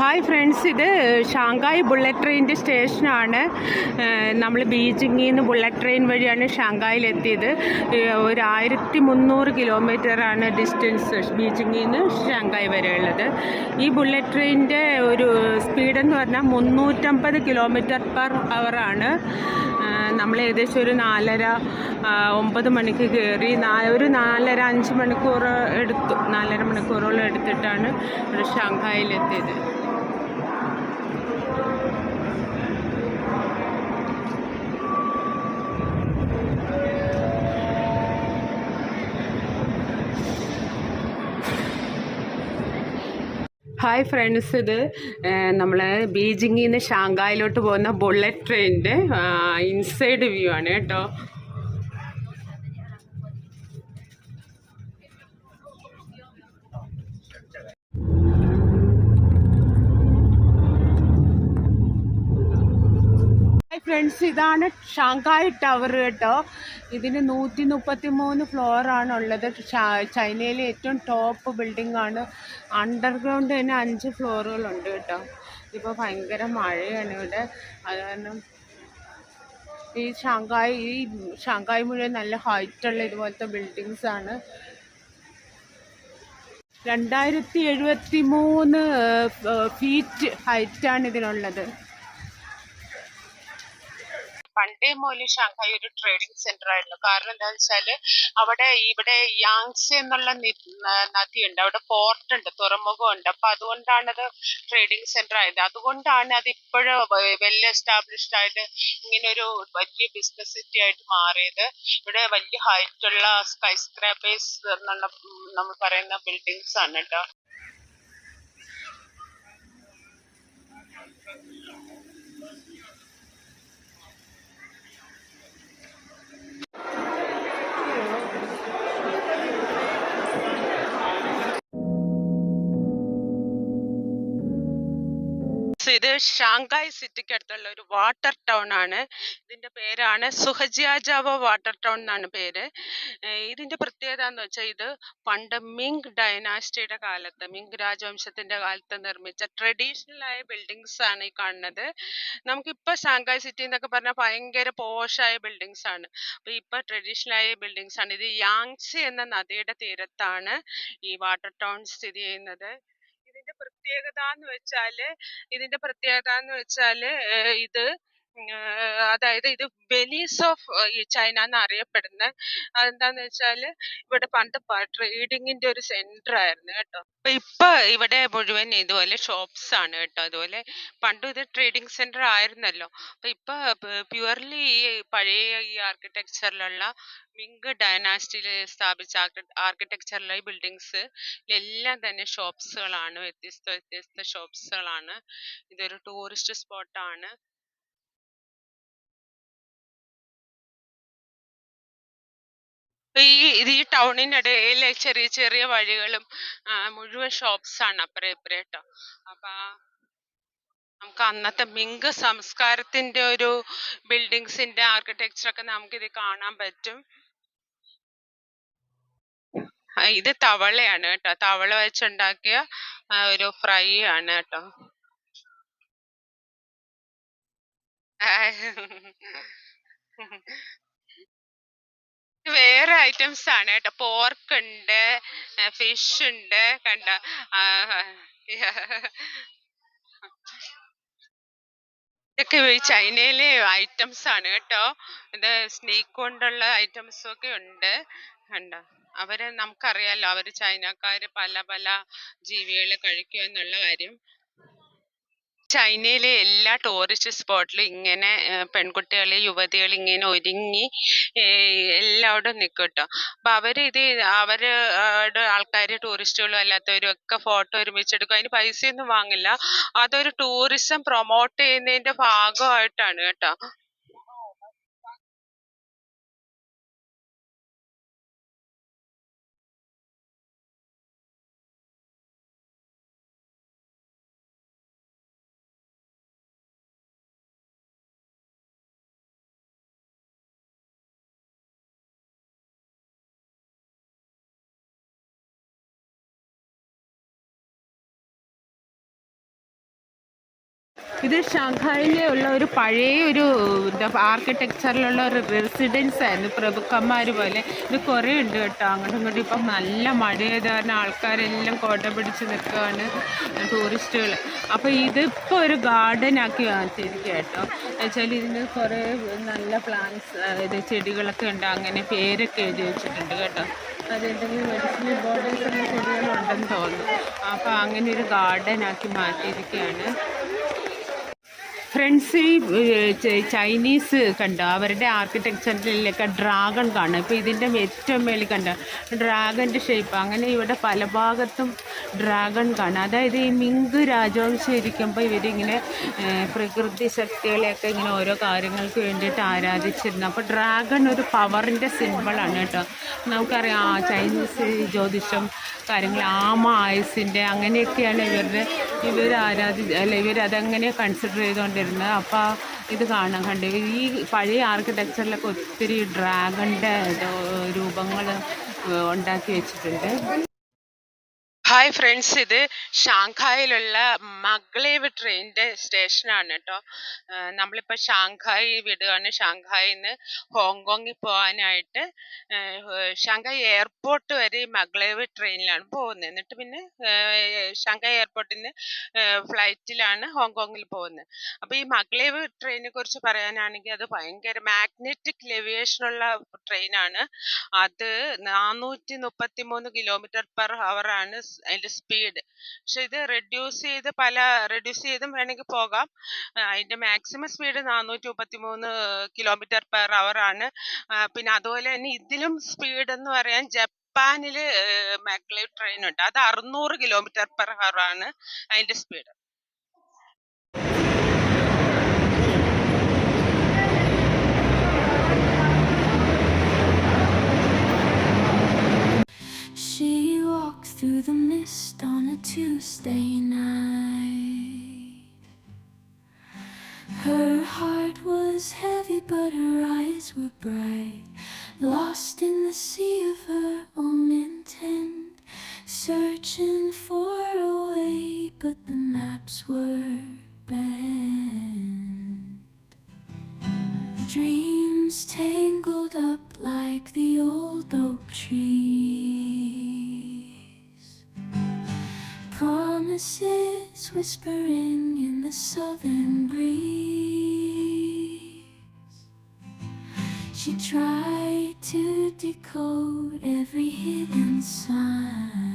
Hi friends ഇത് Shanghai bullet ട്രെയിനിന്റെ സ്റ്റേഷനാണ്. നമ്മൾ ബീജിംഗിൽ നിന്ന് ബുള്ളറ്റ് ട്രെയിൻ വഴിയാണ് ഷാങ്കായിലെത്തിയത്. ഒരു ആയിരത്തി മുന്നൂറ് കിലോമീറ്ററാണ് ഡിസ്റ്റൻസ് ബീജിംഗിൽ നിന്ന് ഷാങ്കായ് വരെയുള്ളത്. ഈ ബുള്ളറ്റ് ട്രെയിനിന്റെ ഒരു സ്പീഡെന്ന് പറഞ്ഞാൽ മുന്നൂറ്റമ്പത് കിലോമീറ്റർ പെർ അവറാണ്. നമ്മൾ ഏകദേശം ഒരു നാലര ഒമ്പത് മണിക്ക് കയറി ഒരു നാലര അഞ്ച് മണിക്കൂർ എടുത്തു നാലര മണിക്കൂറോളം എടുത്തിട്ടാണ് ഇവിടെ ഷാങ്ഹായിലെത്തിയത് ഹായ് ഫ്രണ്ട്സ് ഇത് നമ്മൾ ബീജിങ്ങിൽ നിന്ന് ഷാങ്കായിലോട്ട് പോകുന്ന ബുള്ളറ്റ് ട്രെയിനിന്റെ ഇൻസൈഡ് വ്യൂ ആണ് കേട്ടോ. ഫ്രണ്ട്സ് ഇതാണ് ഷാങ്കായ് ടവർ കേട്ടോ. ഇതിന് നൂറ്റി മുപ്പത്തി മൂന്ന് ഫ്ലോറാണ് ഉള്ളത് ചൈനയിലെ ഏറ്റവും ടോപ്പ് ബിൽഡിംഗ് ആണ്. അണ്ടർഗ്രൗണ്ട് തന്നെ അഞ്ച് ഫ്ലോറുകളുണ്ട് കേട്ടോ. ഇപ്പോൾ ഭയങ്കര മഴയാണ് ഇവിടെ. അത് കാരണം ഈ ഷാങ്കായ് ഈ ഷാങ്കായ് മുഴുവൻ നല്ല ഹൈറ്റുള്ള ഇതുപോലത്തെ ബിൽഡിങ്സ് ആണ്. രണ്ടായിരത്തി എഴുപത്തി മൂന്ന് ഫീറ്റ് ഹൈറ്റാണ് ഇതിനുള്ളത്. പണ്ടേ മുതൽ ഷാങ്ഹായ് ഒരു ട്രേഡിംഗ് സെന്റർ ആയിരുന്നു. കാരണം എന്താണെന്ന് വെച്ചാൽ അവിടെ ഇവിടെ യാങ്സി എന്നുള്ള നദിയുണ്ട്. അവിടെ പോർട്ട് ഉണ്ട് തുറമുഖമുണ്ട്. അപ്പൊ അതുകൊണ്ടാണ് അത് ട്രേഡിംഗ് സെന്റർ ആയത്. അതുകൊണ്ടാണ് അത് ഇപ്പോഴും വെൽ എസ്റ്റാബ്ലിഷ്ഡ് ആയിട്ട് ഇങ്ങനെ ഒരു വലിയ ബിസിനസ് സിറ്റി ആയിട്ട് മാറിയത്. ഇവിടെ വലിയ ഹൈറ്റ് ഉള്ള സ്കൈ സ്ക്രാപ്പേഴ്സ് എന്നുള്ള നമ്മൾ പറയുന്ന ബിൽഡിങ്സ് ആണ് കേട്ടോ ഇത് ഷാങ്കായ് സിറ്റിക്ക് അടുത്തുള്ള ഒരു വാട്ടർ ടൗൺ ആണ്. ഇതിന്റെ പേരാണ് സുഹജിയാജാവ വാട്ടർ ടൗൺ എന്നാണ് പേര്. ഇതിന്റെ പ്രത്യേകത എന്ന് വെച്ചാൽ ഇത് പണ്ട് മിങ് ഡൈനാസ്റ്റിയുടെ കാലത്ത് മിങ് രാജവംശത്തിന്റെ കാലത്ത് നിർമ്മിച്ച ട്രഡീഷണൽ ആയ ബിൽഡിങ്സ് ആണ് ഈ കാണുന്നത്. നമുക്കിപ്പോ ഷാങ്കായ് സിറ്റി എന്നൊക്കെ പറഞ്ഞാൽ ഭയങ്കര പോഷായ ബിൽഡിങ്സ് ആണ്. അപ്പൊ ഇപ്പൊ ട്രഡീഷണൽ ആയ ബിൽഡിങ്സ് ആണ്. ഇത് യാങ്സി എന്ന നദിയുടെ തീരത്താണ് ഈ വാട്ടർ ടൗൺ സ്ഥിതി ചെയ്യുന്നത്. ഇതിന്റെ പ്രത്യേകത എന്ന് വെച്ചാൽ ഇതിന്റെ പ്രത്യേകത എന്ന് വെച്ചാൽ ഇത് അതായത് ഇത് വെനീസ് ഓഫ് ഈ ചൈന എന്ന് അറിയപ്പെടുന്ന അതെന്താന്ന് വെച്ചാൽ ഇവിടെ പണ്ട് ട്രേഡിങ്ങിന്റെ ഒരു സെന്റർ ആയിരുന്നു കേട്ടോ. അപ്പൊ ഇപ്പൊ ഇവിടെ മുഴുവൻ ഇതുപോലെ ഷോപ്സ് ആണ് കേട്ടോ. അതുപോലെ പണ്ട് ഇത് ട്രേഡിംഗ് സെന്റർ ആയിരുന്നല്ലോ. അപ്പൊ ഇപ്പൊ പ്യുവർലി ഈ പഴയ ഈ ആർക്കിടെക്ചറിലുള്ള മിങ് ഡയനാസ്റ്റിയിൽ സ്ഥാപിച്ച ആർക്കിടെക്ചറിലെ ബിൽഡിങ്സ് എല്ലാം തന്നെ ഷോപ്സുകളാണ് വ്യത്യസ്ത വ്യത്യസ്ത ഷോപ്സുകളാണ്. ഇതൊരു ടൂറിസ്റ്റ് സ്പോട്ടാണ്. ഈ ഇത് ഈ ടൗണിനിടയിലെ ചെറിയ ചെറിയ വഴികളും ആ, മുഴുവൻ ഷോപ്സ് ആണ് അപ്പുറം ഇപ്പുറം കേട്ടോ അപ്പൊ നമുക്ക് അന്നത്തെ മിങ്ക സംസ്കാരത്തിന്റെ ഒരു ബിൽഡിങ്സിന്റെ ആർക്കിടെക്ചർ ഒക്കെ നമുക്ക് ഇത് കാണാൻ പറ്റും. ആ, ഇത് തവളയാണ് കേട്ടോ. തവള വെച്ചുണ്ടാക്കിയ ആ, ഒരു ഫ്രൈ ആണ് കേട്ടോ. ഇത് വേറെ ഐറ്റംസ് ആണ് കേട്ടോ. പോർക്ക് ഉണ്ട് ഫിഷ് ഉണ്ട് കണ്ട? ഇതൊക്കെ ചൈനയിലെ ഐറ്റംസ് ആണ് കേട്ടോ. ഇത് സ്നേക്ക് കൊണ്ടുള്ള ഐറ്റംസ് ഒക്കെ ഉണ്ട്. കണ്ടോ? അവർ നമുക്കറിയാലോ അവർ ചൈനക്കാര് പല പല ജീവികളെ കഴിക്കും എന്നുള്ള കാര്യം. ചൈനയിലെ എല്ലാ ടൂറിസ്റ്റ് സ്പോട്ടിലും ഇങ്ങനെ പെൺകുട്ടികൾ യുവതികൾ ഇങ്ങനെ ഒരുങ്ങി എല്ലായിടും നിൽക്കും കേട്ടോ അപ്പൊ അവർ ഇത് അവർ ആൾക്കാർ ടൂറിസ്റ്റുകളും അല്ലാത്തവരും ഒക്കെ ഫോട്ടോ ഒരുമിച്ചെടുക്കും അതിന് പൈസയൊന്നും വാങ്ങില്ല. അതൊരു ടൂറിസം പ്രൊമോട്ട് ചെയ്യുന്നതിന്റെ ഭാഗമായിട്ടാണ് കേട്ടോ. ഇത് ഷാങ്ഹായിലെ ഉള്ള ഒരു പഴയ ഒരു എന്താ ആർക്കിടെക്ചറിലുള്ള ഒരു റെസിഡൻസ് ആയിരുന്നു. പ്രഭുക്കന്മാർ പോലെ. ഇത് കുറേ ഉണ്ട് കേട്ടോ. അങ്ങോട്ടും ഇങ്ങോട്ടും ഇപ്പം നല്ല മഴയത് കാരണം ആൾക്കാരെല്ലാം കോട്ട പിടിച്ച് നിൽക്കുകയാണ് ടൂറിസ്റ്റുകൾ അപ്പോൾ ഇതിപ്പോൾ ഒരു ഗാർഡൻ ആക്കി മാറ്റിയിരിക്കുക കേട്ടോ. വെച്ചാൽ ഇതിന് കുറേ നല്ല പ്ലാന്റ്സ് അതായത് ചെടികളൊക്കെ ഉണ്ട്. അങ്ങനെ പേരൊക്കെ എഴുതി വെച്ചിട്ടുണ്ട് കേട്ടോ. അതെന്തെങ്കിലും മെഡിസിനൽ ബോർഡേഴ്സുള്ള ചെടികളുണ്ടെന്ന് തോന്നുന്നു. അപ്പോൾ അങ്ങനെ ഒരു ഗാർഡൻ ആക്കി മാറ്റിയിരിക്കുകയാണ് ഫ്രണ്ട്സ് ചൈനീസ് കണ്ടോ? അവരുടെ ആർക്കിടെക്ചറിലൊക്കെ ഡ്രാഗൺ കാണും. ഇപ്പോൾ ഇതിന്റെ ഏറ്റവും മേളിൽ കണ്ട? ഡ്രാഗന്റെ ഷേപ്പ്. അങ്ങനെ ഇവിടെ പല ഭാഗത്തും ഡ്രാഗൺ കാണാം. അതായത് ഈ മിങ്ക് രാജവംശം ഇരിക്കുമ്പോൾ ഇവരിങ്ങനെ പ്രകൃതി ശക്തികളെയൊക്കെ ഇങ്ങനെ ഓരോ കാര്യങ്ങൾക്ക് വേണ്ടിയിട്ട് ആരാധിച്ചിരുന്നു. അപ്പോൾ ഡ്രാഗൺ ഒരു പവറിന്റെ സിമ്പിളാണ് കേട്ടോ. നമുക്കറിയാം ചൈനീസ് ജ്യോതിഷം കാര്യങ്ങൾ ആമ ആയുസിന്റെ അങ്ങനെയൊക്കെയാണ് ഇവരുടെ ഇവർ ആരാധി അല്ല ഇവരതങ്ങനെ കൺസിഡർ ചെയ്തുകൊണ്ടിരുന്നത് അപ്പോൾ ഇത് കാണാൻ കണ്ടു? ഈ പഴയ ആർക്കിടെക്ചറിലൊക്കെ ഒത്തിരി ഡ്രാഗണിന്റെ രൂപങ്ങൾ ഉണ്ടാക്കി വെച്ചിട്ടുണ്ട്. ഹായ് ഫ്രണ്ട്സ് ഇത് ഷാങ്ഹായിലുള്ള മഗ്ലേവ് ട്രെയിനിന്റെ സ്റ്റേഷനാണ് കേട്ടോ നമ്മളിപ്പോൾ ഷാങ്ഹായി വിടുകയാണ് ഷാങ്ഹായിൽ നിന്ന് ഹോങ്കോങ്ങിൽ പോകാനായിട്ട് ഷാങ്ഹായ് എയർപോർട്ട് വരെ മഗ്ലേവ് ട്രെയിനിലാണ് പോകുന്നത് എന്നിട്ട് പിന്നെ ഷാങ്ഹായ് എയർപോർട്ടിൽ നിന്ന് ഫ്ലൈറ്റിലാണ് ഹോങ്കോങ്ങിൽ പോകുന്നത് അപ്പോൾ ഈ മഗ്ലേവ് ട്രെയിനെ കുറിച്ച് പറയാനാണെങ്കിൽ അത് ഭയങ്കര മാഗ്നറ്റിക് ലെവിയേഷനുള്ള ട്രെയിനാണ്. അത് നാനൂറ്റി മുപ്പത്തി മൂന്ന് കിലോമീറ്റർ പെർ അവർ അതിന്റെ സ്പീഡ് പക്ഷെ ഇത് റെഡ്യൂസ് ചെയ്ത് പല റെഡ്യൂസ് ചെയ്തും വേണമെങ്കിൽ പോകാം. അതിന്റെ മാക്സിമം സ്പീഡ് നാനൂറ്റി മുപ്പത്തി മൂന്ന് കിലോമീറ്റർ പെർ അവർ ആണ് പിന്നെ അതുപോലെ തന്നെ ഇതിലും സ്പീഡ് എന്ന് പറയാൻ ജപ്പാനിൽ മാഗ്ലൈവ് ട്രെയിൻ ഉണ്ട്. അത് അറുന്നൂറ് കിലോമീറ്റർ പെർ അവർ ആണ് അതിന്റെ speed through the mist on a Tuesday night. Her heart was heavy, but her eyes were bright. Lost in the sea of her own intent, searching for a way, but the maps were bent. Dreams tangled Whispering in the southern breeze. She tried to decode every hidden sign.